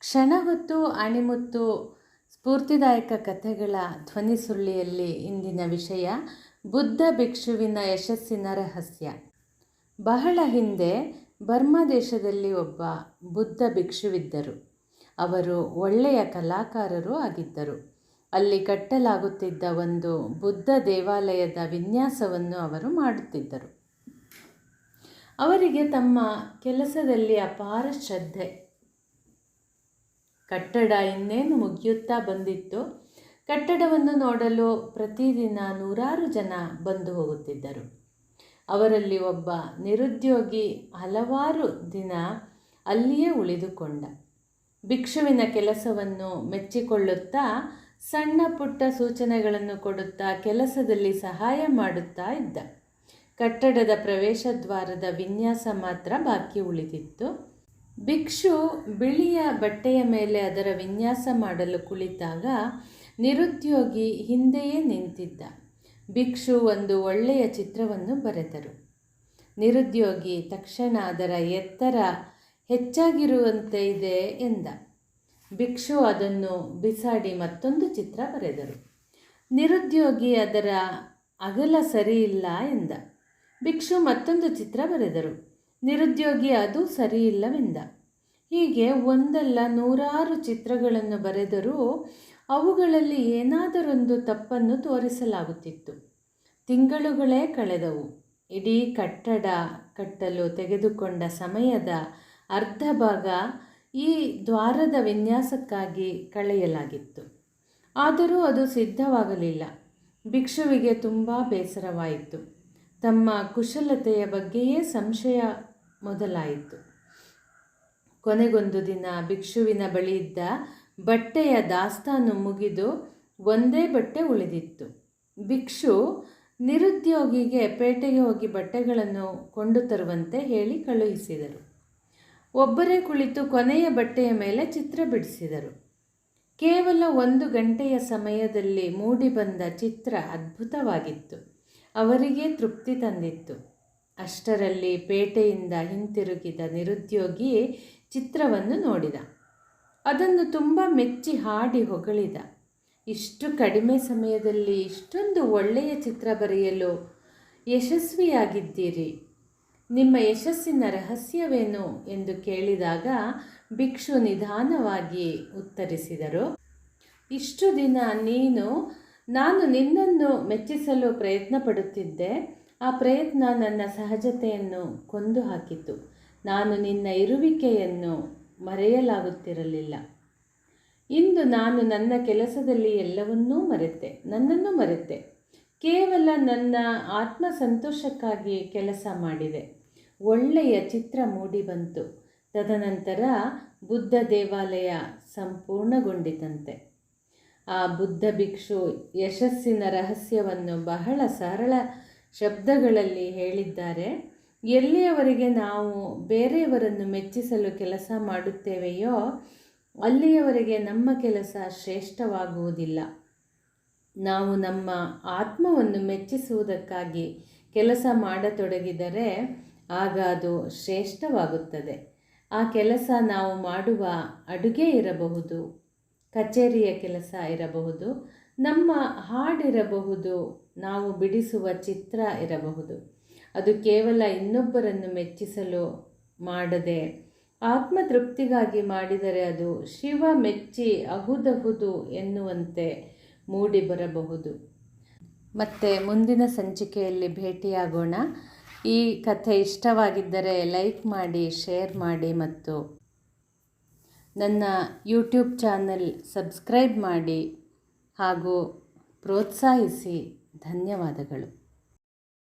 ಕ್ಷಣ ಹೊತ್ತು ಅಣಿಮುತ್ತು ಸ್ಫೂರ್ತಿದಾಯಕ ಕಥೆಗಳ ಧ್ವನಿ ಸುರುಳಿಯಲ್ಲಿ ಇಂದಿನ ವಿಷಯ ಬುದ್ಧ ಭಿಕ್ಷುವಿನ ಯಶಸ್ಸಿನ ರಹಸ್ಯ. ಬಹಳ ಹಿಂದೆ ಬರ್ಮಾ ದೇಶದಲ್ಲಿ ಒಬ್ಬ ಬುದ್ಧ ಭಿಕ್ಷುವಿದ್ದರು. ಅವರು ಒಳ್ಳೆಯ ಕಲಾಕಾರರೂ ಆಗಿದ್ದರು. ಅಲ್ಲಿ ಕಟ್ಟಲಾಗುತ್ತಿದ್ದ ಒಂದು ಬುದ್ಧ ದೇವಾಲಯದ ವಿನ್ಯಾಸವನ್ನು ಅವರು ಮಾಡುತ್ತಿದ್ದರು. ಅವರಿಗೆ ತಮ್ಮ ಕೆಲಸದಲ್ಲಿ ಅಪಾರ ಶ್ರದ್ಧೆ. ಕಟ್ಟಡ ಇನ್ನೇನು ಮುಗಿಯುತ್ತಾ ಬಂದಿತ್ತು. ಕಟ್ಟಡವನ್ನು ನೋಡಲು ಪ್ರತಿದಿನ ನೂರಾರು ಜನ ಬಂದು ಹೋಗುತ್ತಿದ್ದರು. ಅವರಲ್ಲಿ ಒಬ್ಬ ನಿರುದ್ಯೋಗಿ ಹಲವಾರು ದಿನ ಅಲ್ಲಿಯೇ ಉಳಿದುಕೊಂಡ. ಭಿಕ್ಷುವಿನ ಕೆಲಸವನ್ನು ಮೆಚ್ಚಿಕೊಳ್ಳುತ್ತಾ ಸಣ್ಣ ಪುಟ್ಟ ಸೂಚನೆಗಳನ್ನು ಕೊಡುತ್ತಾ ಕೆಲಸದಲ್ಲಿ ಸಹಾಯ ಮಾಡುತ್ತಾ ಇದ್ದ. ಕಟ್ಟಡದ ಪ್ರವೇಶ ದ್ವಾರದ ವಿನ್ಯಾಸ ಮಾತ್ರ ಬಾಕಿ ಉಳಿದಿತ್ತು. ಭಿಕ್ಷು ಬಿಳಿಯ ಬಟ್ಟೆಯ ಮೇಲೆ ಅದರ ವಿನ್ಯಾಸ ಮಾಡಲು ಕುಳಿತಾಗ ನಿರುದ್ಯೋಗಿ ಹಿಂದೆಯೇ ನಿಂತಿದ್ದ. ಭಿಕ್ಷು ಒಂದು ಒಳ್ಳೆಯ ಚಿತ್ರವನ್ನು ಬರೆದರು. ನಿರುದ್ಯೋಗಿ ತಕ್ಷಣ ಅದರ ಎತ್ತರ ಹೆಚ್ಚಾಗಿರುವಂತೆ ಇದೆ ಎಂದ. ಭಿಕ್ಷು ಅದನ್ನು ಬಿಸಾಡಿ ಮತ್ತೊಂದು ಚಿತ್ರ ಬರೆದರು. ನಿರುದ್ಯೋಗಿ ಅದರ ಅಗಲ ಸರಿಯಿಲ್ಲ ಎಂದ. ಭಿಕ್ಷು ಮತ್ತೊಂದು ಚಿತ್ರ ಬರೆದರು. ನಿರುದ್ಯೋಗಿ ಅದು ಸರಿಯಿಲ್ಲವೆಂದ. ಹೀಗೆ ಒಂದಲ್ಲ ನೂರಾರು ಚಿತ್ರಗಳನ್ನು ಬರೆದರೂ ಅವುಗಳಲ್ಲಿ ಏನಾದರೊಂದು ತಪ್ಪನ್ನು ತೋರಿಸಲಾಗುತ್ತಿತ್ತು. ತಿಂಗಳುಗಳೇ ಕಳೆದವು. ಇಡೀ ಕಟ್ಟಡ ಕಟ್ಟಲು ತೆಗೆದುಕೊಂಡ ಸಮಯದ ಅರ್ಧ ಭಾಗ ಈ ದ್ವಾರದ ವಿನ್ಯಾಸಕ್ಕಾಗಿ ಕಳೆಯಲಾಗಿತ್ತು. ಆದರೂ ಅದು ಸಿದ್ಧವಾಗಲಿಲ್ಲ. ಭಿಕ್ಷುವಿಗೆ ತುಂಬ ಬೇಸರವಾಯಿತು. ತಮ್ಮ ಕುಶಲತೆಯ ಬಗ್ಗೆಯೇ ಸಂಶಯ ಮೊದಲಾಯಿತು. ಕೊನೆಗೊಂದು ದಿನ ಭಿಕ್ಷುವಿನ ಬಳಿ ಇದ್ದ ಬಟ್ಟೆಯ ದಾಸ್ತಾನು ಮುಗಿದು ಒಂದೇ ಬಟ್ಟೆ ಉಳಿದಿತ್ತು. ಭಿಕ್ಷು ನಿರುದ್ಯೋಗಿಗೆ ಪೇಟೆಗೆ ಹೋಗಿ ಬಟ್ಟೆಗಳನ್ನು ಕೊಂಡು ತರುವಂತೆ ಹೇಳಿ ಕಳುಹಿಸಿದರು. ಒಬ್ಬರೇ ಕುಳಿತು ಕೊನೆಯ ಬಟ್ಟೆಯ ಮೇಲೆ ಚಿತ್ರ ಬಿಡಿಸಿದರು. ಕೇವಲ ಒಂದು ಗಂಟೆಯ ಸಮಯದಲ್ಲಿ ಮೂಡಿಬಂದ ಚಿತ್ರ ಅದ್ಭುತವಾಗಿತ್ತು. ಅವರಿಗೆ ತೃಪ್ತಿ ತಂದಿತ್ತು. ಅಷ್ಟರಲ್ಲಿ ಪೇಟೆಯಿಂದ ಹಿಂತಿರುಗಿದ ನಿರುದ್ಯೋಗಿ ಚಿತ್ರವನ್ನು ನೋಡಿದ. ಅದನ್ನು ತುಂಬ ಮೆಚ್ಚಿ ಹಾಡಿ ಹೊಗಳಿದ. ಇಷ್ಟು ಕಡಿಮೆ ಸಮಯದಲ್ಲಿ ಇಷ್ಟೊಂದು ಒಳ್ಳೆಯ ಚಿತ್ರ ಬರೆಯಲು ಯಶಸ್ವಿಯಾಗಿದ್ದೀರಿ. ನಿಮ್ಮ ಯಶಸ್ಸಿನ ರಹಸ್ಯವೇನು ಎಂದು ಕೇಳಿದಾಗ ಭಿಕ್ಷು ನಿಧಾನವಾಗಿ ಉತ್ತರಿಸಿದರು. ಇಷ್ಟು ದಿನ ನೀನು, ನಾನು ನಿನ್ನನ್ನು ಮೆಚ್ಚಿಸಲು ಪ್ರಯತ್ನ ಪಡುತ್ತಿದ್ದೆ ಆ ಪ್ರಯತ್ನ ನನ್ನ ಸಹಜತೆಯನ್ನು ಕೊಂದು ಹಾಕಿತು ನಾನು ನಿನ್ನ ಇರುವಿಕೆಯನ್ನು ಮರೆಯಲಾಗುತ್ತಿರಲಿಲ್ಲ. ಇಂದು ನಾನು ನನ್ನ ಕೆಲಸದಲ್ಲಿ ಎಲ್ಲವನ್ನೂ ಮರೆತೆ, ನನ್ನನ್ನು ಮರೆತೆ. ಕೇವಲ ನನ್ನ ಆತ್ಮ ಸಂತೋಷಕ್ಕಾಗಿ ಕೆಲಸ ಮಾಡಿದೆ. ಒಳ್ಳೆಯ ಚಿತ್ರ ಮೂಡಿಬಂತು. ತದನಂತರ ಬುದ್ಧ ದೇವಾಲಯ ಸಂಪೂರ್ಣಗೊಂಡಿತಂತೆ. ಆ ಬುದ್ಧ ಭಿಕ್ಷು ಯಶಸ್ಸಿನ ರಹಸ್ಯವನ್ನು ಬಹಳ ಸರಳ ಶಬ್ದಗಳಲ್ಲಿ ಹೇಳಿದ್ದಾರೆ. ಎಲ್ಲಿಯವರೆಗೆ ನಾವು ಬೇರೆಯವರನ್ನು ಮೆಚ್ಚಿಸಲು ಕೆಲಸ ಮಾಡುತ್ತೇವೆಯೋ ಅಲ್ಲಿಯವರೆಗೆ ನಮ್ಮ ಕೆಲಸ ಶ್ರೇಷ್ಠವಾಗುವುದಿಲ್ಲ. ನಾವು ನಮ್ಮ ಆತ್ಮವನ್ನು ಮೆಚ್ಚಿಸುವುದಕ್ಕಾಗಿ ಕೆಲಸ ಮಾಡತೊಡಗಿದರೆ ಆಗ ಅದು ಶ್ರೇಷ್ಠವಾಗುತ್ತದೆ. ಆ ಕೆಲಸ ನಾವು ಮಾಡುವ ಅಡುಗೆ ಇರಬಹುದು, ಕಚೇರಿಯ ಕೆಲಸ ಇರಬಹುದು ನಮ್ಮ ಹಾಡಿರಬಹುದು, ನಾವು ಬಿಡಿಸುವ ಚಿತ್ರ ಇರಬಹುದು. ಅದು ಕೇವಲ ಇನ್ನೊಬ್ಬರನ್ನು ಮೆಚ್ಚಿಸಲು ಮಾಡದೆ, ಆತ್ಮತೃಪ್ತಿಗಾಗಿ ಮಾಡಿದರೆ ಅದು ಶಿವ ಮೆಚ್ಚಿ ಅಹುದಹುದು ಎನ್ನುವಂತೆ ಮೂಡಿ ಬರಬಹುದು. ಮತ್ತು ಮುಂದಿನ ಸಂಚಿಕೆಯಲ್ಲಿ ಭೇಟಿಯಾಗೋಣ. ಈ ಕಥೆ ಇಷ್ಟವಾಗಿದ್ದರೆ ಲೈಕ್ ಮಾಡಿ, ಶೇರ್ ಮಾಡಿ ಮತ್ತು ನನ್ನ ಯೂಟ್ಯೂಬ್ ಚಾನಲ್ ಸಬ್ಸ್ಕ್ರೈಬ್ ಮಾಡಿ. ಹಾಗೂ ಪ್ರೋತ್ಸಾಹಿಸಿ ಧನ್ಯವಾದಗಳು.